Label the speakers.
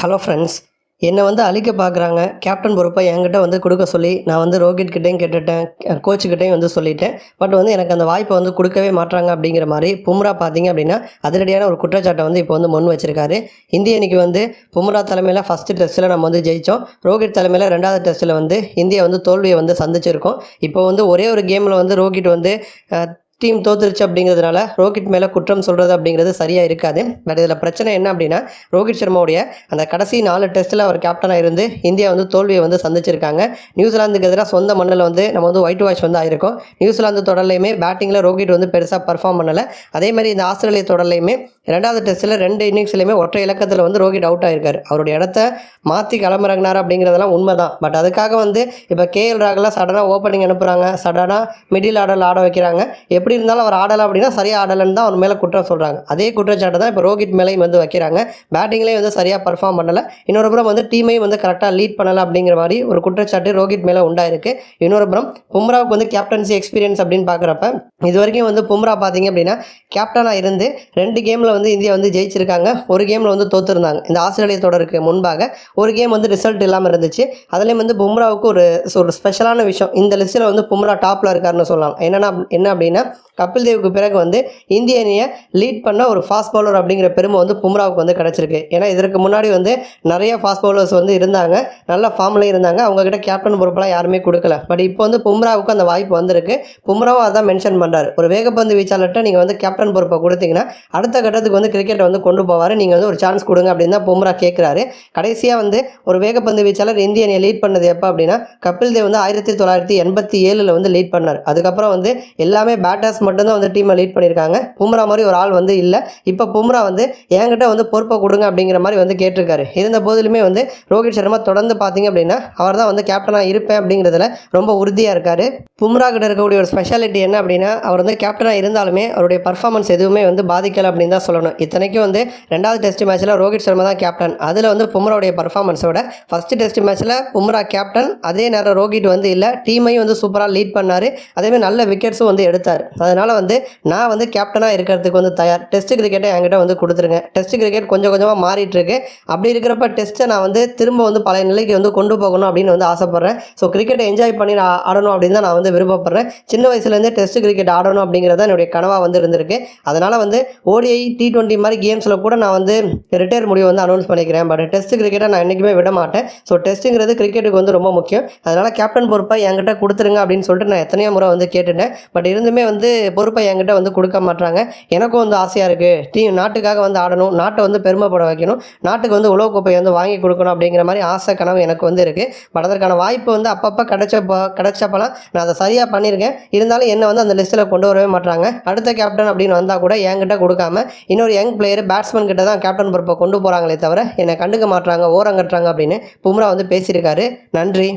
Speaker 1: Hello friends என்னை வந்து அழிக்க பார்க்குறாங்க. கேப்டன் பொறுப்பை என்கிட்ட வந்து கொடுக்க சொல்லி நான் வந்து ரோஹித் கிட்டேயும் கேட்டுட்டேன் கோச்சுக்கிட்டையும் வந்து சொல்லிட்டேன். பட் வந்து எனக்கு அந்த வாய்ப்பை வந்து கொடுக்கவே மாட்டாங்க அப்படிங்கிற மாதிரி பும்ரா பார்த்தீங்க அப்படின்னா அதிரடியான ஒரு குற்றச்சாட்டை வந்து இப்போ வந்து முன் வச்சிருக்காரு. இந்திய அணிக்கு வந்து பும்ரா தலைமையில் ஃபஸ்ட்டு டெஸ்ட்டில் நம்ம வந்து ஜெயித்தோம் ரோஹித் தலைமையில் ரெண்டாவது டெஸ்ட்டில் வந்து இந்தியா வந்து தோல்வியை வந்து சந்திச்சிருக்கோம். இப்போ வந்து ஒரே ஒரு கேமில் வந்து ரோஹித் வந்து டீம் தோத்துருச்சு அப்படிங்கிறதுனால ரோஹித் மேலே குற்றம் சொல்கிறது அப்படிங்கிறது சரியாக இருக்காது. பட் இதில் பிரச்சனை என்ன அப்படின்னா ரோஹித் சர்மாவுடைய அந்த கடைசி நாலு டெஸ்ட்டில் அவர் கேப்டனாக இருந்து இந்தியா வந்து தோல்வியை வந்து சந்திச்சிருக்காங்க. நியூசிலாந்துக்கு எதிராக சொந்த மண்ணில் வந்து நம்ம வந்து ஒயிட் வாஷ் வந்து ஆயிருக்கும். நியூசிலாந்து தொடர்லையுமே பேட்டிங்கில் ரோஹித் வந்து பெருசாக பர்ஃபார்ம் பண்ணலை. அதே மாதிரி இந்த ஆஸ்திரேலிய தொடர்லையுமே ரெண்டாவது டெஸ்ட்டில் ரெண்டு இன்னிங்ஸ்லையுமே ஒற்றை இலக்கத்தில் வந்து ரோஹித் அவுட் ஆயிருக்காரு. அவருடைய இடத்த மாற்றி கிளம்புறாங்கனார் அப்படிங்கிறதெல்லாம் உண்மை தான் பட் அதுக்காக வந்து இப்போ கேஎல் ராகுலாம் சடனாக ஓப்பனிங் அனுப்புகிறாங்க சடனாக மிடில் ஆர்டரில் ஆட வைக்கிறாங்க. எப்படி இருந்தாலும் அவர் ஆடலை அப்படின்னா சரியாக ஆடலைன்னு தான் அவர் மேலே குற்றம் சொல்கிறாங்க அதே குற்றச்சாட்டு தான் இப்போ ரோஹித் மேலேயும் வந்து வைக்கிறாங்க. பேட்டிங்லேயும் வந்து சரியாக பர்ஃபார்ம் பண்ணலை. இன்னொரு புறம் வந்து டீமையும் வந்து கரெக்டாக லீட் பண்ணலை அப்படிங்கிற மாதிரி ஒரு குற்றச்சாட்டு ரோஹித் மேலே உண்டாயிருக்கு. இன்னொரு புறம் பும்ராவுக்கு வந்து கேப்டன்சி எக்ஸ்பீரியன்ஸ் அப்படின்னு பார்க்குறப்ப இது வரைக்கும் வந்து பும்ரா பார்த்தீங்க அப்படின்னா கேப்டனாக இருந்து ரெண்டு கேமில் வந்து இந்தியா வந்து ஜெயிச்சிருக்காங்க. ஒரு கேமில் வந்து தோத்துருந்தாங்க. இந்த ஆஸ்திரேலிய தொடருக்கு முன்பாக ஒரு கேம் வந்து ரிசல்ட் இல்லாமல் இருந்துச்சு. அதுலேயும் வந்து பும்ராவுக்கு ஒரு ஒரு ஸ்பெஷலான விஷயம். இந்த லிஸ்ட்டில் வந்து பும்ரா டாப்பில் இருக்காருன்னு சொல்லலாம். என்னென்னா என்ன அப்படின்னா கபில் தேவுக்கு பிறகு வந்து இந்திய அணியை லீட் பண்ண ஒரு ஃபாஸ்ட் பவுலர் அப்படிங்கிற பெருமை வந்து பும்ராவுக்கு வந்து கிடச்சிருக்கு. ஏன்னா இதற்கு முன்னாடி வந்து நிறைய ஃபாஸ்ட் பவுலர்ஸ் வந்து இருந்தாங்க. நல்ல ஃபார்ம்லேயும் இருந்தாங்க. அவங்கக்கிட்ட கேப்டன் பொறுப்பெல்லாம் யாருமே கொடுக்கல. பட் இப்போ வந்து பும்ராவுக்கு அந்த வாய்ப்பு வந்திருக்கு. பும்ராவும் அதான் மென்ஷன் பண்ணுறாரு ஒரு வேகப்பந்து வீச்சாளர்கிட்ட நீங்கள் வந்து கேப்டன் பொறுப்பை கொடுத்தீங்கன்னா அடுத்த கட்டத்தில் கட்டத்துக்கு வந்து கிரிக்கெட்டை வந்து கொண்டு போவார். நீங்கள் வந்து ஒரு சான்ஸ் கொடுங்க அப்படின்னு தான் பும்ரா கேட்குறாரு கடைசியாக வந்து ஒரு வேகப்பந்து வீச்சாளர் இந்திய அணியை லீட் பண்ணது எப்போ அப்படின்னா கபில் தேவ் வந்து ஆயிரத்தி தொள்ளாயிரத்தி எண்பத்தி ஏழில் வந்து லீட் பண்ணார். அதுக்கப்புறம் வந்து எல்லாமே பேட்டர்ஸ் மட்டும்தான் வந்து டீமை லீட் பண்ணியிருக்காங்க. பும்ரா மாதிரி ஒரு ஆள் வந்து இல்லை. இப்போ பும்ரா வந்து என்கிட்ட வந்து பொறுப்பை கொடுங்க அப்படிங்கிற மாதிரி வந்து கேட்டிருக்காரு. இருந்த போதிலுமே வந்து ரோஹித் சர்மா தொடர்ந்து பார்த்தீங்க அப்படின்னா அவர் தான் வந்து கேப்டனாக இருப்பேன் அப்படிங்கிறதுல ரொம்ப உறுதியாக இருக்கார். பும்ரா கிட்ட இருக்கக்கூடிய ஒரு ஸ்பெஷாலிட்டி என்ன அப்படின்னா அவர் வந்து கேப்டனாக இருந்தாலுமே அவருடைய பர்ஃபார்மன்ஸ் எதுவுமே வந்து பாதிக்கலை அப்படின்னு தான் சொல்லணும் இத்தனைக்கும் வந்து ரெண்டாவது டெஸ்ட் மேட்ச்சில் ரோஹித் சர்மா தான் கேப்டன் அதில் வந்து பும்ராவுடைய பர்ஃபார்மன்ஸோட ஃபஸ்ட்டு டெஸ்ட் மேட்ச்சில் பும்ரா கேப்டன் அதே நேரம் ரோஹித் வந்து இல்லை டீமையும் வந்து சூப்பராக லீட் பண்ணார். அதேமாதிரி நல்ல விக்கெட்ஸும் வந்து எடுத்தார். அதனால் வந்து நான் வந்து கேப்டனாக இருக்கிறதுக்கு வந்து தயார். டெஸ்ட் கிரிக்கெட்டை என்கிட்ட வந்து கொடுத்துருங்க. டெஸ்ட் கிரிக்கெட் கொஞ்சம் கொஞ்சமாக மாறிட்டு இருக்கு. அப்படி இருக்கிறப்ப டெஸ்ட்டை நான் வந்து திரும்ப வந்து பழைய நிலைக்கு வந்து கொண்டு போகணும் அப்படின்னு வந்து ஆசைப்பட்றேன். ஸோ கிரிக்கெட்டை என்ஜாய் பண்ணி நான் ஆடணும் அப்படின்னு தான் நான் வந்து விருப்பப்படுறேன். சின்ன வயசுலேருந்தே டெஸ்ட் கிரிக்கெட் ஆடணும் அப்படிங்கிறது தான் என்னுடைய கனவாக வந்து இருந்திருக்கு. அதனால் வந்து ஓடிஐ டி டுவெண்ட்டி மாதிரி கேம்ஸில் கூட நான் வந்து ரிட்டையர் முடிவு வந்து அனௌன்ஸ் பண்ணிக்கிறேன். பட் டெஸ்ட் கிரிக்கெட்டை நான் என்றைக்குமே விட மாட்டேன். ஸோ டெஸ்ட்டுங்கிறது கிரிக்கெட்டுக்கு வந்து ரொம்ப முக்கியம். அதனால் கேப்டன் பொறுப்பை என்கிட்ட கொடுத்துருங்க அப்படின்னு சொல்லிட்டு நான் எத்தனையோ முறை வந்து கேட்டுட்டேன். பட் இருந்துமே வந்து பொறுப்பை என்கிட்ட வந்து கொடுக்க மாட்டாங்க எனக்கும் வந்து ஆசையாக இருக்குது டீம் நாட்டுக்காக வந்து ஆடணும். நாட்டை வந்து பெருமைப்பட வைக்கணும். நாட்டுக்கு வந்து உலகக்கோப்பையை வந்து வாங்கி கொடுக்கணும் அப்படிங்கிற மாதிரி ஆசை கனவு எனக்கு வந்து இருக்குது பட் அதற்கான வாய்ப்பு வந்து அப்பப்போ கிடைச்சப்போ கிடைச்சப்பெல்லாம் நான் அதை சரியாக பண்ணியிருக்கேன். இருந்தாலும் என்னை வந்து அந்த லிஸ்ட்டில் கொண்டு வரவே மாட்டாங்க அடுத்த கேப்டன் அப்படின்னு வந்தால் கூட என்கிட்ட கொடுக்காம இன்னொரு யங் பிளேயர் பேட்ஸ்மேன் கிட்ட தான் கேப்டன் பொறுப்பை கொண்டு போகிறாங்களே தவிர என்னை கண்டுக்க மாட்டுறாங்க ஓரம் கட்டுறாங்க அப்படின்னு பும்ரா வந்து பேசியிருக்காரு. நன்றி.